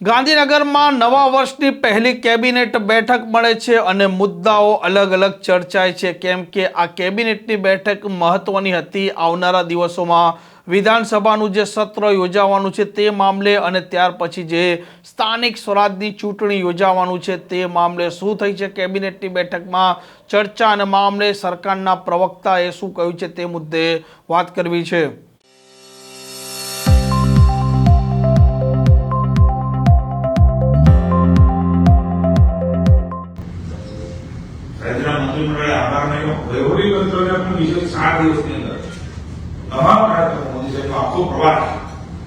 ગાંધીનગરમાં નવા વર્ષની પહેલી કેબિનેટ બેઠક મળે છે અને મુદ્દાઓ અલગ અલગ ચર્ચાય છે. કેમ કે આ કેબિનેટની બેઠક મહત્વની હતી આવનારા દિવસોમાં. વિધાનસભાનું જે સત્ર યોજાવાનું છે તે મામલે અને ત્યાર પછી જે સ્થાનિક સ્વરાજની ચૂંટણી યોજાવાનું છે તે મામલે શું થઈ છે કેબિનેટની બેઠકમાં? ચર્ચા અને મામલે સરકારના પ્રવક્તાએ શું કહ્યું છે તે મુદ્દે વાત કરવી છે. સાત દિવસની અંદર તમામ કાર્યક્રમો મોદી સાહેબનો આખો પ્રવાસ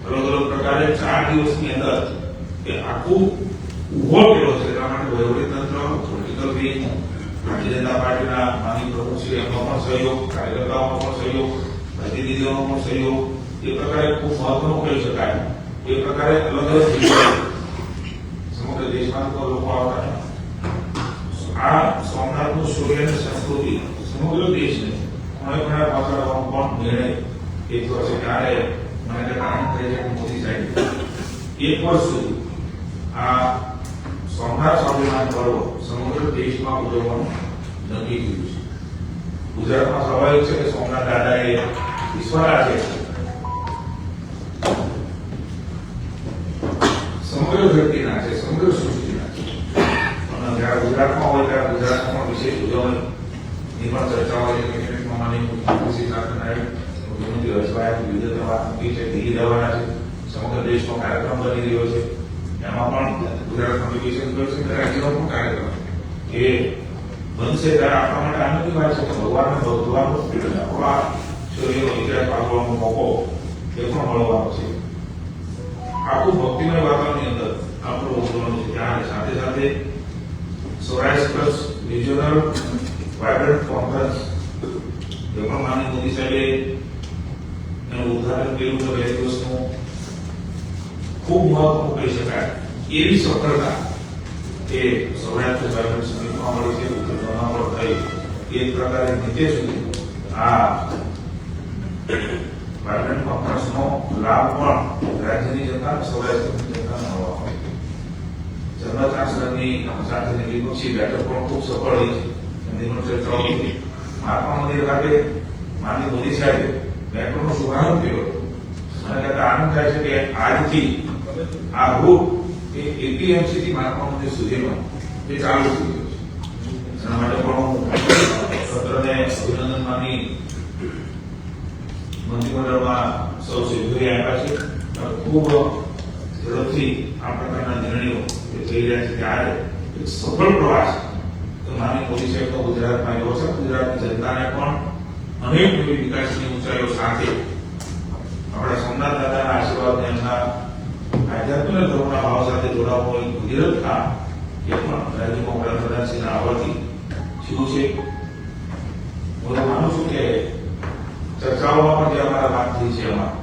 અલગ અલગ પ્રકારે ચાર દિવસની અંદર એ આખું ઊભો કર્યો છે. એટલા માટે વહીવટી તંત્ર પોલિટિકલ વિંગ ભારતીય જનતા પાર્ટીના માનનીય પ્રમુખશ્રી એમનો પણ સહયોગ, કાર્યકર્તાઓનો પણ સહયોગ, પ્રતિનિધિઓનો પણ સહયોગ, એ પ્રકારે ખૂબ મહત્વનું કહી શકાય. એ પ્રકારે અલગ અલગ સમગ્ર દેશમાં લોકો આવતા આ સોમનાથનું સૂર્ય અને સંસ્કૃતિ સમગ્ર દેશને ખૂણે પહોંચાડવાનો પણ નિર્ણય એક વર્ષે ત્યારે મને કે કારણ થઈ છે કે મોદી સાહેબ. એક વર્ષ સુધી આ સોમનાથ સ્વામિનારાયણ પર્વ સમગ્ર દેશમાં ઉજવવાનું નક્કી કર્યું છે. ગુજરાતમાં સ્વાભાવિક છે કે સોમનાથ દાદા એ ઈશ્વરા છે. સમગ્ર ધરતીના છે, સમગ્ર સૃષ્ટિના છે. અને જ્યારે ગુજરાતમાં હોય ત્યારે ગુજરાતમાં વિશેષ ઉજવણીની પણ ચર્ચા હોય છે કેબિનેટમાં માનીય મુખ્યમંત્રી શ્રી સાથે નાયબ મુખ્યમંત્રી હર્ષભાઈ વિવિધ કરવા મૂકી છે દિલ્હી જવાના છે સમગ્ર દેશનો કાર્યક્રમ બની રહ્યો છે એમાં પણ ગુજરાત કોમ્યુનિકેશન કર્યું છે રાજ્યનો પણ કાર્યક્રમ એ બનશે ત્યારે આપણા માટે આનંદની વાત છે કે ભગવાનને ભગવાનનો આપણા શરીરનો ઇતિહાસ પાડવાનો મોકો એ પણ મળવાનો છે આખું ભક્તિમય વાતાવરણની અંદર આપણું ઉજવવાનું છે ત્યાં સાથે સાથે સૌરાષ્ટ્ર પ્લસ વાઇબ્રન્ટ કોન્ફરન્સ એ પણ માનનીય મોદી સાહેબે એનું ઉદ્ઘાટન કર્યું છે બે દિવસનું ખૂબ કહી શકાય એવી સફળતા એ સૌરાષ્ટ્ર ગ્રામીણ સમિટમાં મળી છે ઉત્તર પર થઈ, એ પ્રકારે નીચે સુધી આ પાર્લામેન્ટ કોન્ફરન્સનો લાભ પણ રાજ્યની જનતા સૌરાષ્ટ્રની જનતાને મળવાનો છે. જનરલ ચાન્સલરની સાથેની વિપક્ષી બેઠક પણ ખૂબ સફળ રહી છે. એમની પણ ચર્ચાઓ થઈ મહાત્મા મંદિર ખાતે માનની મોદી સાહેબે બેઠકનો શુભારંભ કર્યો મને આનંદ થાય છે કે આજથી આ રૂટ એ એપીએમસી થી મહાત્મા મંદિર સુધીનો એ ચાલુ થઈ ગયો છે. એના માટે પણ હું સત્રને અભિનંદન માની મંત્રીમંડળમાં સૌ સભ્યોએ આપ્યા છે. ખૂબ ઝડપથી આ પ્રકારના નિર્ણયો જે થઈ રહ્યા છે. ત્યારે એક સફળ પ્રવાસ માનનીય મોદી સાહેબનો ગુજરાતમાં એવો છે. ગુજરાતની જનતાને પણ અનેક વિકાસની ઊંચાઈઓ સાથે આપણા સોમનાથ દાદાના આશીર્વાદ એમના આધ્યાત્મિક ધર્મના ભાવ સાથે જોડાવું એ પણ રાજ્યમાં વડાપ્રધાનશ્રીના આવવાથી થયું છે? હું માનું છું કે ચર્ચાઓમાં પણ જે અમારા વાત થઈ છે એમાં,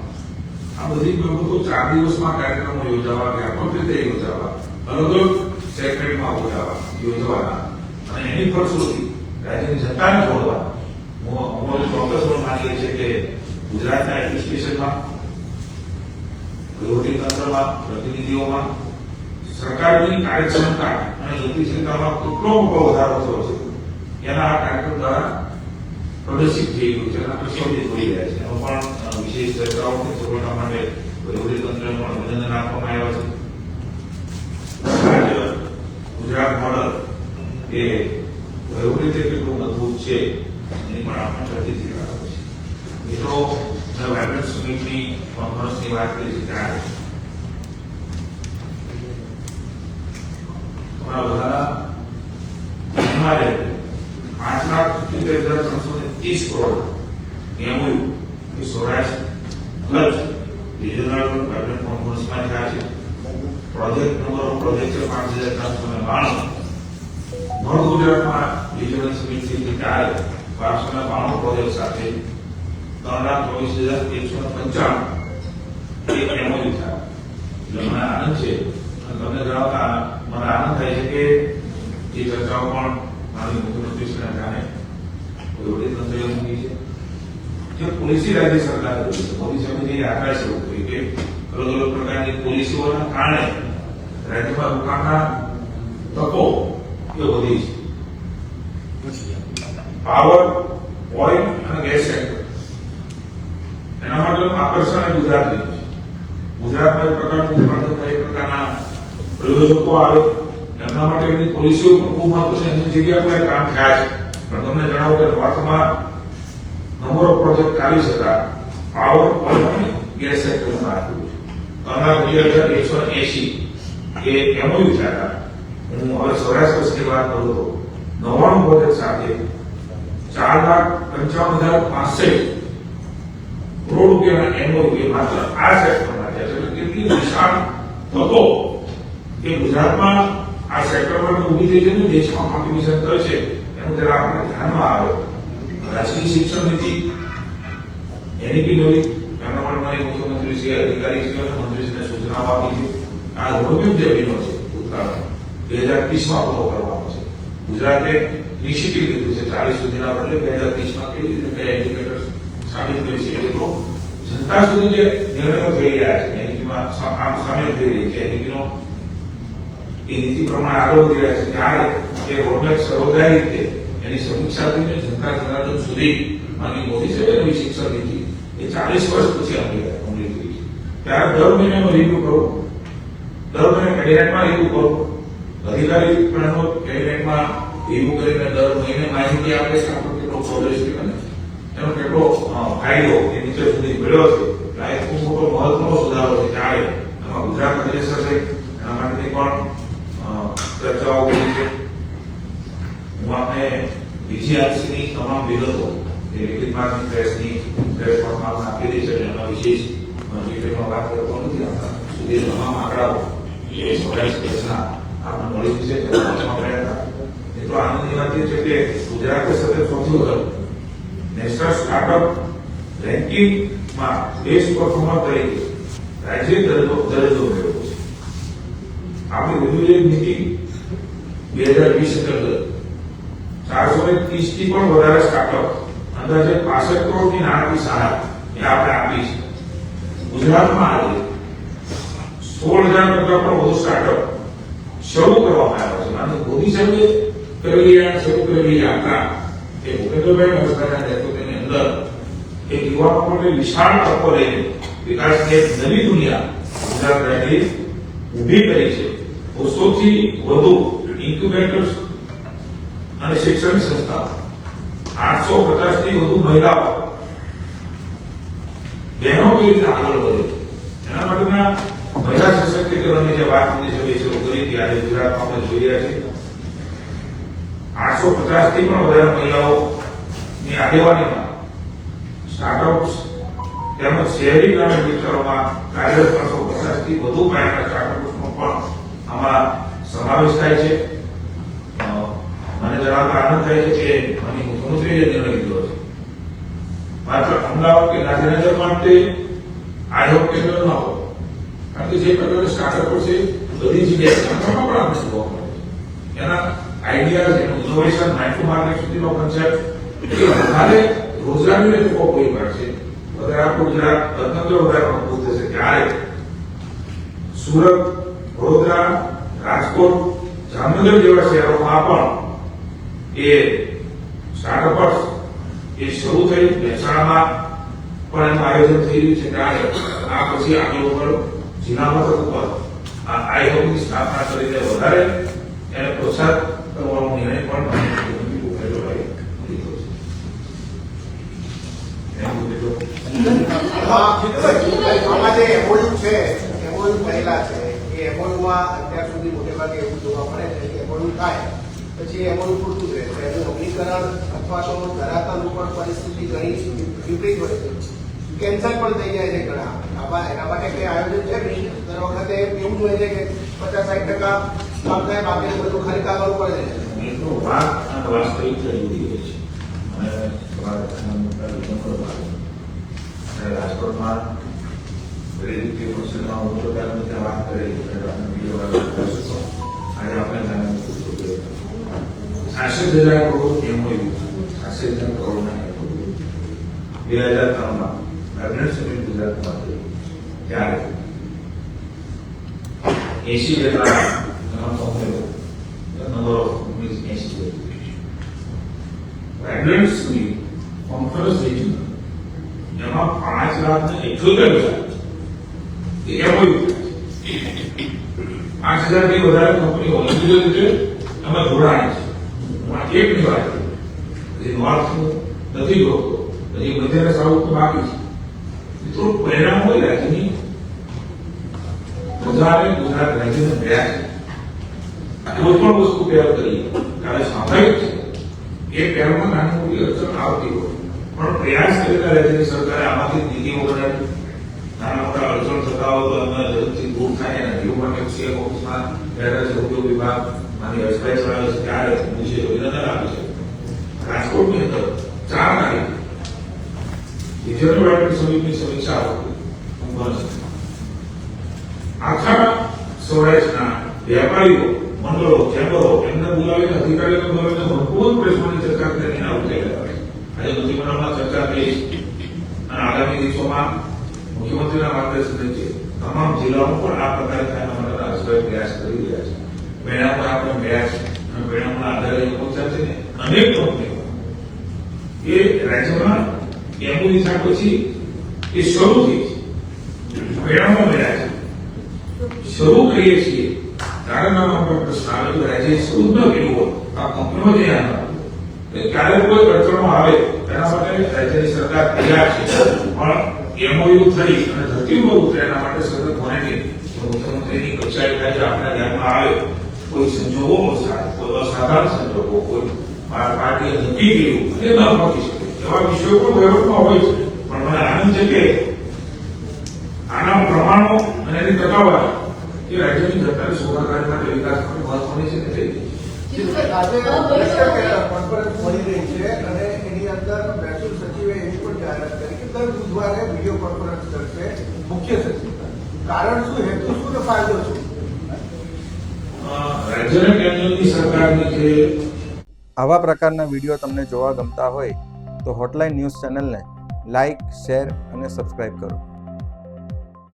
આ બધી બાબતો ચાર દિવસમાં કાર્યક્રમો યોજાવા, વ્યાપક રીતે યોજાવા, અલગ અલગ સેક્રેટમાં યોજાવા યોજવાના અને એની ફળશ્રુતિ રાજ્યની જનતાને જોડવા. હું ચોક્કસ પણ માનીએ છીએ કે ગુજરાતના એડમિનિસ્ટ્રેશનમાં વહીવટી તંત્રમાં પ્રતિનિધિઓમાં, સરકારની કાર્યક્ષમતા અને ગતિશીલતામાં કેટલો મોટો વધારો થયો છે. એના આ કાર્યક્રમ દ્વારા પ્રદર્શિત થઈ ગયું છે અને પ્રતિબંધિત થઈ રહ્યા છે. એમાં પણ વિશેષ વિશેષ કે સફળતા માટે વહીવટીતંત્રને પણ અભિનંદન આપવામાં આવ્યા છે. ગુજરાત મોડલ એ વહીવટી રીતે કેટલું મજબૂત છે, એની પણ આપણે ચર્ચિત રાખો છે મિત્રો મેં વાઇબ્રન્ટ સમિટની કોન્ફરન્સની વાત કરી છે ત્યારે બધાના ધ્યાનમાં રહે પાંચ લાખ સિત્તેર છે. પ્રોજેક્ટ નંબર પ્રોજેક્ટ છે પાંચ હજાર ત્રણસો ને બાણું. નોર્થ ગુજરાતમાં રિજનલ સમિતિ ચાર બારસો ને બાણું પ્રોજેક્ટ સાથે ત્રણ લાખ ચોવીસ હજાર એકસો પંચાણું. એક એમઓયુ થયા એટલે મને આનંદ છે. તમને જણાવતા મને આનંદ થાય છે કે એ ચર્ચાઓ પણ માનવી મુખ્યમંત્રી શ્રીના કારણે વહીવટી તંત્રએ મૂકી છે. જે પોલિસી રાજ્ય સરકારે કરી છે. મોદી જે આકાશ એવું કરી કે અલગ અલગ પ્રકારની પોલિસીઓના કારણે રાજ્યમાં રોકાણના તકો એ વધી છે. પાવર ઓઇલ અને ગેસ સેક્ટર એના મતલબ આકર્ષણ એ ગુજરાત છે. ગુજરાતમાં એક પ્રકારનું ઉત્પાદન થાય, પ્રકારના પ્રયોજકો આવે. એમના માટે એમની પોલિસીઓ પણ ખૂબ મહત્વ છે. એની જગ્યા પર કામ થયા છે. પણ તમને જણાવું કે નોર્થમાં નંબર ઓફ પ્રોજેક્ટ ચાલી શકા પાવર ઓઇલ અને ગેસ સેક્ટરમાં આપ્યું છે. અમારા બે હજાર એકસો એસી એ એમઓયુ થયા હું હવે સૌરાષ્ટ્ર વાત કરું તો નવ્વાણું પ્રોજેક્ટ સાથે ચાર લાખ પંચાવન હજાર પાસઠ કરોડ રૂપિયાના એ માત્ર આ સેક્ટરમાં થયા છે. એટલે કેટલી વિશાળ તકો કે ગુજરાતમાં આ સેક્ટરમાં ઊભી થઈ છે દેશમાં કોમ્પિટિશન કરે છે, એનું જરા આપણે ધ્યાનમાં આવે. રાજકીય શિક્ષણ નીતિ એની બી નવી એમના માટે મારી મુખ્યમંત્રી શ્રી, અધિકારી શ્રી અને મંત્રીશ્રીને સૂચનાઓ આપી છે. આ રોડમેપ જે બન્યો છે ઉત્તરાખંડ બે હજાર ત્રીસમાં પૂરો કરવાનો છે. ગુજરાતે નિશ્ચિત લીધું છે, ચાલીસ સુધીના બદલે બે હજાર ત્રીસમાં કેવી રીતે કયા ઇન્ડિકેટર્સ સાબિત કરી છે એટલો જનતા સુધી જે નિર્ણયો થઈ રહ્યા છે એનીપીમાં આમ સામેલ થઈ રહી છે એનીપીનો એ નીતિ પ્રમાણે આગળ વધી રહ્યા છે ત્યારે એ રોડમેપ સર્વદાયી રીતે એની સમીક્ષા થઈને જનતા જનાર્દન સુધી માની મોદી સાહેબે નવી શિક્ષણ નીતિ એ ચાલીસ વર્ષ પછી અમલી અમલી થઈ છે ત્યારે દર મહિને એનો રિવ્યુ કરો દર મહિને કેબિનેટમાં રિવ્યુ કરો અધિકારી પણ એનો કેબિનેટમાં રિવ્યુ કરીને દર મહિને માહિતી આપે છે આપણો કેટલો પ્રોગ્રેસ છે અને એનો કેટલો અ, ફાયદો સુધી મળ્યો છે આ ખૂબ મોટો મહત્વનો સુધારો છે ત્યારે એમાં ગુજરાત પ્રદેશ હશે એના માટેની પણ ચર્ચાઓ કરી છે. હું આપને બીજીઆરસીની તમામ વિગતો એ લિખિત માર્ગની પ્રેસની પ્લેટફોર્મમાં આપણે આપેલી છે એટલે એમાં વિશેષ ડિટેલમાં વાત કરતો નથી આપણા સુધી તમામ આંકડાઓ એ સૌરાષ્ટ્ર દેશના આપણને મળી જશે એટલો આનંદની વાત એ છે કે ગુજરાતે સાથે સૌથી વધુ નેશનલ સ્ટાર્ટઅપ રેન્કિંગમાં બેસ્ટ પરફોર્મર તરીકે રાજ્ય દરજ્જો દરજ્જો મેળવ્યો છે. આપણી વિદ્યુત નીતિ બે હજાર વીસ અંતર્ગત ચારસો ને ત્રીસથી પણ વધારે સ્ટાર્ટઅપ, અંદાજે પાસઠ કરોડની નાણાકીય સહાય એ આપણે આપી છે. ગુજરાતમાં આજે સોળ હજાર કરતા પણ વધુ સ્ટાર્ટઅપ શરૂ કરવામાં આવ્યા છે. અને મોદી સાહેબે કરેલી આ, શરૂ કરેલી યાત્રા એ ભૂપેન્દ્રભાઈ રહેતો નેતૃત્વની અંદર એક યુવાનો માટે વિશાળ તકો લઈને વિકાસની એક નવી દુનિયા ગુજરાત રાજ્યે ઊભી કરી છે. બસોથી વધુ ઇન્ક્યુબેટર્સ અને શૈક્ષણિક સંસ્થા આઠસો પચાસથી વધુ મહિલાઓ બહેનો કેવી રીતે આગળ વધે? એના માટેના મહિલા સશક્તિકરણની જે વાત કરી છે શરૂ કરી હતી આજે ગુજરાતમાં આપણે જોઈ રહ્યા છીએ. આઠસો પચાસથી પણ વધારે મહિલાઓની આગેવાનીમાં સ્ટાર્ટઅપ્સ તેમજ શહેરી ગ્રામીણ વિસ્તારોમાં કાર્યરત ત્રણસો પચાસથી વધુ પાયાના સ્ટાર્ટઅપ્સનો પણ આમાં સમાવેશ થાય છે. મને જણાવતા આનંદ થાય છે કે માનનીય મુખ્યમંત્રીએ નિર્ણય લીધો છે માત્ર અમદાવાદ કે ગાંધીનગર માટે આયોગ કેન્દ્ર ન હોય કારણ કે જે પ્રકારે સ્ટાર્ટઅપો છે, બધી જગ્યાએ પણ આપણે જોવા મળે એના આઈડિયા એનું ઇનોવેશન માઇક્રો માર્કેટ સુધીનો કન્સેપ્ટ એ વધારે રોજગારીને તકો પૂરી પાડશે વધારે આપણું ગુજરાત અર્થતંત્ર વધારે મજબૂત થશે ત્યારે સુરત, વડોદરા, રાજકોટ, જામનગર જેવા શહેરોમાં પણ એ સ્ટાર્ટઅપર્સ એ શરૂ થઈ, મહેસાણામાં પણ એનું આયોજન થઈ રહ્યું છે. ત્યારે આ પછી આગળ ઉપર જિલ્લા મથક ઉપર આ આયોગની સ્થાપના કરીને વધારે એને પ્રોત્સાહિત કરવાનો નિર્ણય પણ માનનીય મુખ્યમંત્રી ભૂપેન્દ્રભાઈએ લીધો છે એમ બધું હા, આમાં જે MOU છે MOU પહેલા છે એ MOU અત્યાર સુધી મોટે એવું જોવા મળે છે કે થાય પછી MOU પૂરતું રહે છે. એનું અમલીકરણ અથવા તો ધરાતલ ઉપર પરિસ્થિતિ ઘણી વિપરીત હોય છે કેન્સલ પણ થઈ જાય છે ઘણા આવા એના માટે કંઈ આયોજન છે દર વખતે એવું હોય છે કે પચાસ સાઠ ટકા બધું ખાલી કાગળ ઉપર અને તમારા પ્રધાનમંત્રી નંબર અને રાજકોટમાં દરેક પરિસ્થિતિમાં હું તો ત્યારે બધા વાત કરી એટલે આપણે બીજો વાર કરી શકો. આજે આપણે જાણવાનું પૂછવું કે છાસઠ હજાર કરોડ એમઓયુ છાસઠ હજાર કરોડના MOU. બે હજાર ત્રણમાં કેબિનેટ સમિતિ ગુજરાતમાં થઈ ત્યારે એસી જેટલા એમાં કંપનીઓ નંબર ઓફ કંપનીઝ એસી જેટલી પ્રેગ્નન્ટ સુધી કોન્ફરન્સ થઈ છે એમાં પાંચ લાખ ને ઇઠ્યોતેર હજાર એ MOU પાંચ હજારથી વધારે કંપનીઓ ઇન્ડિવિજ્યુઅલ રીતે એમાં જોડાણી છે. એમાં એક ની વાત હજી નોર્થ નથી જોતો હજી મધ્ય સાઉથ બાકી છે. મિત્રો પરિણામ હોય રાજ્યની. વધારે ગુજરાત રાજ્યને મળ્યા છે. કોઈ પણ વસ્તુ પહેલ કરી. ત્યારે સ્વાભાવિક છે. એ પહેલમાં નાની મોટી આવતી હોય. પણ પ્રયાસ કરેલા રાજ્યની સરકારે આમાંથી નીતિ વગર નાના મોટા અડચણ થતા હોય તો ઝડપથી દૂર થાય અને જીવ માટે સીએ ઓફિસમાં પહેલા ઉદ્યોગ વિભાગ માની એક્સપ્રેસ ચલાવે છે ત્યારે પૂછે અભિનંદન આપે છે. રાજકોટની અંદર ચાર તારીખ રિઝર્વ બેંક સમિતિની સમીક્ષા આખા સૌરાષ્ટ્રના વેપારીઓ, મંડળો, ચેમ્બરો એમને બોલાવીને અધિકારીઓને બોલાવીને ભરપૂર પ્રશ્નોની ચર્ચા કરીને એના ઉકેલ આજે મંત્રીમંડળમાં ચર્ચા થઈ. અને આગામી દિવસોમાં મુખ્યમંત્રીના માર્ગદર્શન નીચે તમામ જિલ્લાઓ પણ આ પ્રકારે થાય માટેના પ્રયાસ કરી રહ્યા છે. મેળા પર આપણે અને મેળાના આધારે પહોંચ્યા છે ને અનેક કંપનીઓ એ રાજ્યમાં એમની દિશા પછી એ શરૂ થઈ છે. મેળામાં મેળા છે. શરૂ કરીએ છીએ. કારણ નામ આપણે પ્રશ્ન આવે કે રાજ્ય શરૂ ન કર્યું હોય આ કંપનીઓ જે ક્યારે કોઈ અડચણો આવે એના માટે રાજ્યની સરકાર તૈયાર છે. પણ એમઓયુ થઈ અને ધરતી ઉપર ઉતરે એના માટે સતત મોનિટરિંગ મુખ્યમંત્રીની કક્ષાએ થાય છે આપણા ધ્યાનમાં આવે. કોઈ સંજોગો કોઈ અસાધારણ સંજોગો કોઈ પાર્ટીએ નક્કી કર્યું એ ન પહોંચી શકે. એવા વિષયો પણ વહીવટમાં હોય છે. પણ મને આનંદ છે કે આના પ્રમાણો અને એની ટકાવારી એ રાજ્યની સરકારે સોના કાર્ય માટે વિકાસ માટે મહત્વની છે ને થઈ ગઈ છે. આજે કોન્ફરન્સ મળી રહી છે અને એની અંદર મહેસૂલ સચિવે એવી પણ જાહેરાત કરી કે દર બુધવારે વીડિયો કોન્ફરન્સ કરશે મુખ્ય સચિવ કારણ શું હેતુ શું ફાયદો શું રાજ્યના કેન્દ્રની સરકારની જે આવા પ્રકારના વીડિયો તમને જોવા ગમતા હોય તો હોટલાઇન ન્યૂઝ ચેનલને લાઇક શેર અને સબસ્ક્રાઇબ કરો.